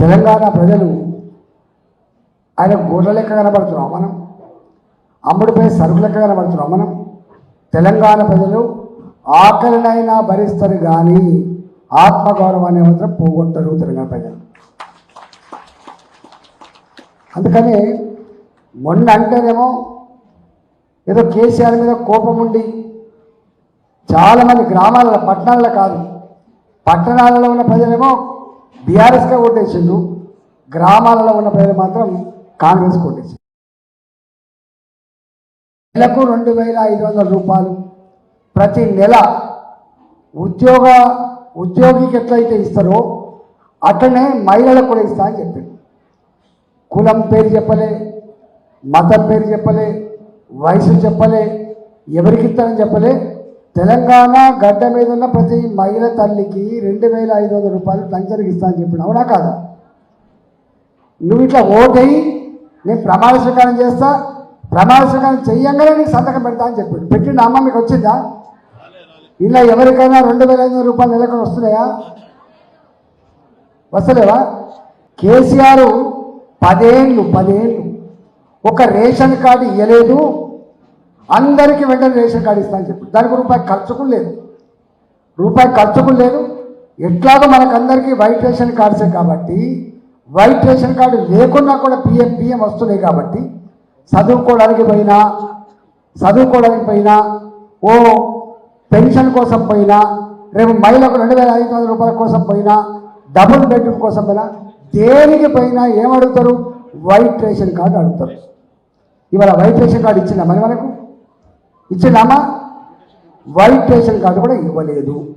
తెలంగాణ ప్రజలు ఆయన గోడ్ల లెక్క కనబడుతున్నాం మనం. అమ్ముడిపై సరుకు లెక్క కనబడుతున్నాం మనం. తెలంగాణ ప్రజలు ఆకలినైనా భరిస్తారు కానీ ఆత్మగౌరవాన్ని మాత్రం పోగొట్టరు తెలంగాణ ప్రజలు. అందుకని మొన్న అంటేనేమో ఏదో కేసీఆర్ మీద కోపం ఉండి చాలామంది గ్రామాలలో పట్టణాలలో కాదు పట్టణాలలో ఉన్న ప్రజలేమో బీఆర్ఎస్కే ఓటేసిండు. గ్రామాలలో ఉన్న పేరు మాత్రం కాంగ్రెస్ ఓటేసిండు నెలకు రెండు వేల ఐదు వందల రూపాయలు ప్రతి నెల ఉద్యోగ ఉద్యోగికి ఎట్లయితే ఇస్తారో అట్లనే మహిళలకు కూడా ఇస్తా అని చెప్పిండు కులం పేరు చెప్పలే మతం పేరు చెప్పలే వయసు చెప్పలే ఎవరికి ఇస్తారని చెప్పలే తెలంగాణ గడ్డ మీద ఉన్న ప్రతి మహిళ తల్లికి రెండు వేల ఐదు వందల రూపాయలు పెన్షన్కి ఇస్తా అని చెప్పిన అవునా కాదా? నువ్వు ఇట్లా ఓటేయి నేను ప్రమాణ స్వీకారం చేస్తా ప్రమాణ స్వీకారం చెయ్యంగానే నీకు సంతకం పెడతా అని చెప్పాడు. పెట్టిన అమ్మ మీకు వచ్చిందా? ఇలా ఎవరికైనా రెండు వేల ఐదు వందల రూపాయలు నెలకు వస్తున్నాయా? వస్తలేవా? కేసీఆర్ పదేళ్ళు పదేళ్ళు ఒక రేషన్ కార్డు ఇవ్వలేదు అందరికీ వెంటనే రేషన్ కార్డు ఇస్తా అని చెప్పి. దానికి రూపాయి ఖర్చుకు లేదు. రూపాయి ఖర్చుకు లేదు. ఎట్లాగో మనకందరికీ వైట్ రేషన్ కార్డ్సే కాబట్టి వైట్ రేషన్ కార్డు లేకున్నా కూడా పిఎం పిఎం వస్తున్నాయి కాబట్టి చదువుకోవడానికి పోయినా చదువుకోవడానికి పోయినా ఓ పెన్షన్ కోసం పోయినా రేపు మహిళకు రెండు వేల ఐదు వందల రూపాయల కోసం పోయినా డబుల్ బెడ్రూమ్ కోసం పోయినా దేనికి పోయినా ఏమడుగుతారు? వైట్ రేషన్ కార్డు అడుగుతారు. ఇవాళ వైట్ రేషన్ కార్డు ఇచ్చిందా మరి మనకు? ఇచ్చినామా వైట్ రేషన్ కార్డు కూడా ఇవ్వలేదు.